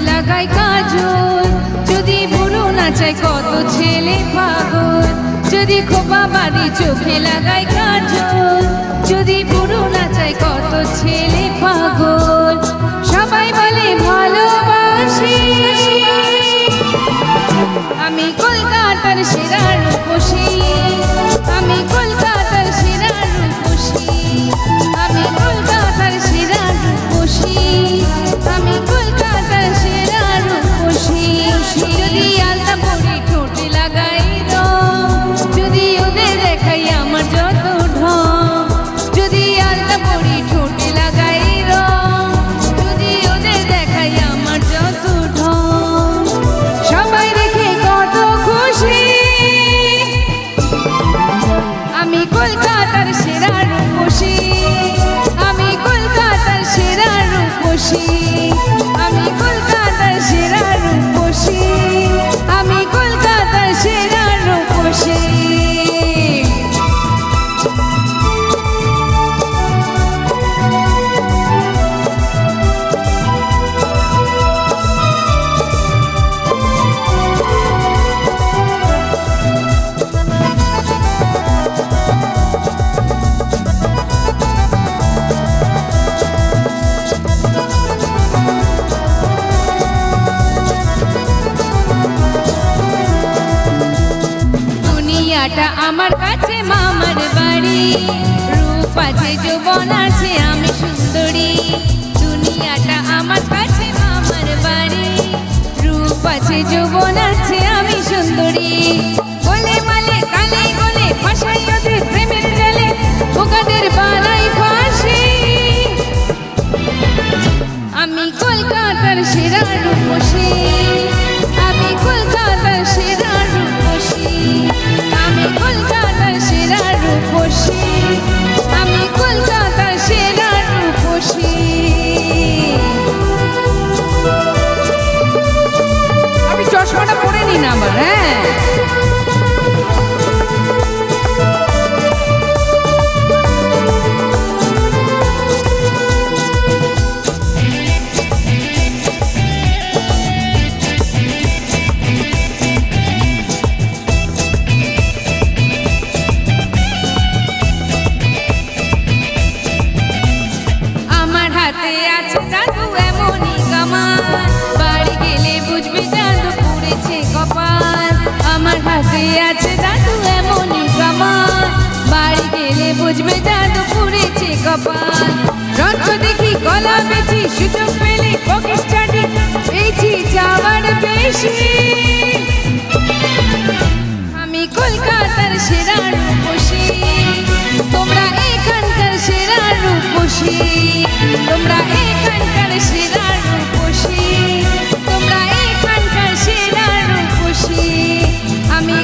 লাগায় কাজল। যদি বুড়ো নাচায় কত ছেলে পাগল। যদি খোপা বাড়ি চোখে লাগায় কাজল। যদি বুড়ো নাচায় কত ছেলে পাগল। সবাই বলে ভালোবাসি। আমি কলকাতার সেরা রূপসী আমি কলকাতার সেরা রূপসী রূপসী আমার কাছে মামার বাড়ি। রূপ আছে, যৌবন আছে, আমি সুন্দরী। দুনিয়াটা আমার কাছে মামার বাড়ি। রূপ আছে, যৌবন আছে, আমি সুন্দরী। বলে মালে কালে গলে ফাঁসাই ওদের প্রেমের জালে ওকাদের বালাই ফাঁসি আমি কলকাতার সেরা রূপসী। কপাল রথ দেখি, গলা বেছি সুযোগ পেলে পকেট চাটি যাওয়ার বেশি। আমি কলকাতার সেরা রূপসী, তোমরা এখানকার সেরা রূপসী, তোমরা এখানকার সেরা রূপসী, তোমরা এখানকার সেরা রূপসী। আমি